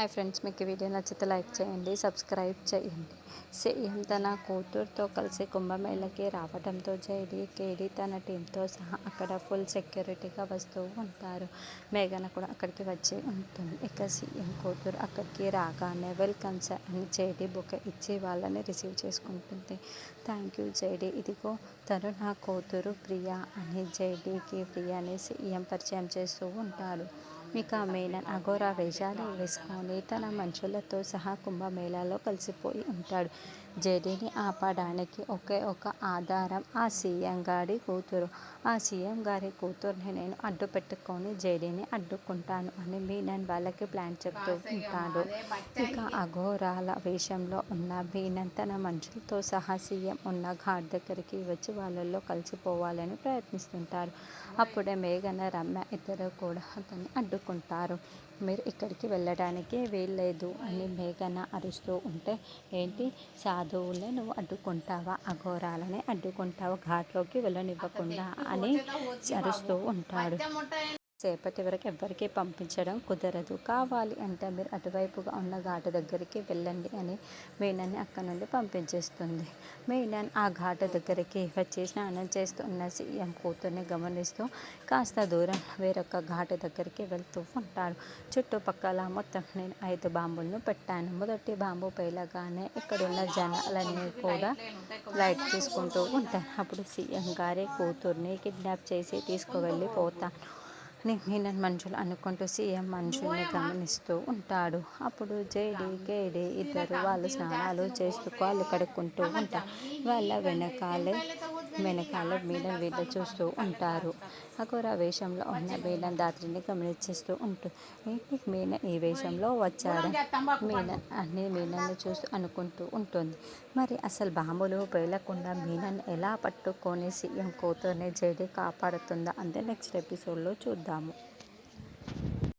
Hi friends మీకు video నచ్చితే like చేయండి సబ్స్క్రైబ్ చేయండి. సీఎం తన కూతురుతో కలిసి కుంభమేళకి రావడంతో జైడి కేడి తన టీంతో సహా అక్కడ ఫుల్ సెక్యూరిటీగా వస్తూ ఉంటారు. మేఘన కూడా అక్కడికి వచ్చి ఉంటుంది. ఇక సీఎం కూతురు అక్కడికి రాగానే వెల్కమ్ సార్ అని జేడి బుక్ ఇచ్చి వాళ్ళని రిసీవ్ చేసుకుంటుంది. Thank you JD. ఇదిగో తను నా కూతురు ప్రియా అని జేడీకి ప్రియాని సీఎం పరిచయం చేస్తూ ఉంటారు. ఇక మేనన్ అఘోరా వేషాలు వేసుకొని తన మనుషులతో సహా కుంభమేళాలో కలిసిపోయి ఉంటాడు. జడిని ఆపడానికి ఒకే ఒక ఆధారం ఆ సీఎం గారి కూతురు. ఆ సీఎం గారి కూతురుని నేను అడ్డు పెట్టుకొని జడిని అడ్డుకుంటాను అని మీనన్ వాళ్ళకి ప్లాన్ చెప్తూ ఉంటాడు. ఇక అఘోరాల వేషంలో ఉన్న మీనన్ తన మనుషులతో సహా సీఎం ఉన్న ఘాట్ దగ్గరికి వచ్చి వాళ్ళల్లో కలిసిపోవాలని ప్రయత్నిస్తుంటారు అప్పుడే మేఘన రమ్య ఇద్దరు కూడా అతన్ని కోరుకుంటారు మీరు ఇక్కడికి వెళ్ళడానికి వీల్లేదు అని మేఘన అరుస్తూ ఉంటే ఏంటి సాధువులే నువ్వు అడ్డుకుంటావా? అఘోరాలనే అడ్డుకుంటావా ఘాట్లోకి వెళ్ళనివ్వకుండా అని అరుస్తూ ఉంటాడు. సేపటి వరకు ఎవ్వరికి పంపించడం కుదరదు. కావాలి అంటే మీరు అటువైపుగా ఉన్న ఘాటు దగ్గరికి వెళ్ళండి అని మీనాన్ని అక్కడ నుండి పంపించేస్తుంది. మీనాన్ ఆ ఘాటు దగ్గరికి వచ్చి స్నానం చేస్తున్న సీఎం కూతుర్ని గమనిస్తూ కాస్త దూరం వేరొక ఘాటు దగ్గరికి వెళ్తూ ఉంటాడు చుట్టుపక్కల మొత్తం నేను ఐదు బాంబులను పెట్టాను. మొదటి బాంబు పేలగానే ఇక్కడున్న జనాలన్నీ కూడా లైట్ తీసుకుంటూ ఉంటాను అప్పుడు సీఎం గారి కూతుర్ని కిడ్నాప్ చేసి తీసుకువెళ్ళి మీనన్ మనుషులు అనుకుంటూ సీఎం మనుషుల్ని గమనిస్తూ ఉంటాడు. అప్పుడు జేడి కేడి ఇద్దరు వాళ్ళు స్నానాలు చేస్తూ కాళ్ళు కడుక్కుంటూ ఉంటారు. వాళ్ళ వెనకాలే వెనకాల మీన వీళ్ళు చూస్తూ ఉంటారు. అఘోర వేషంలో ఉన్న మీనన్ దాత్రిని గమనించేస్తూ ఉంటుంది మీన ఈ వేషంలో వచ్చాడు? మీన అన్ని మీనని చూస్తూ అనుకుంటూ ఉంటుంది. మరి అసలు బాంబులు పేలకుండా మీనను ఎలా పట్టుకొని సీఎం కూతుర్ని జేడి కాపాడుతుందా? అంటే నెక్స్ట్ ఎపిసోడ్లో చూద్దాము.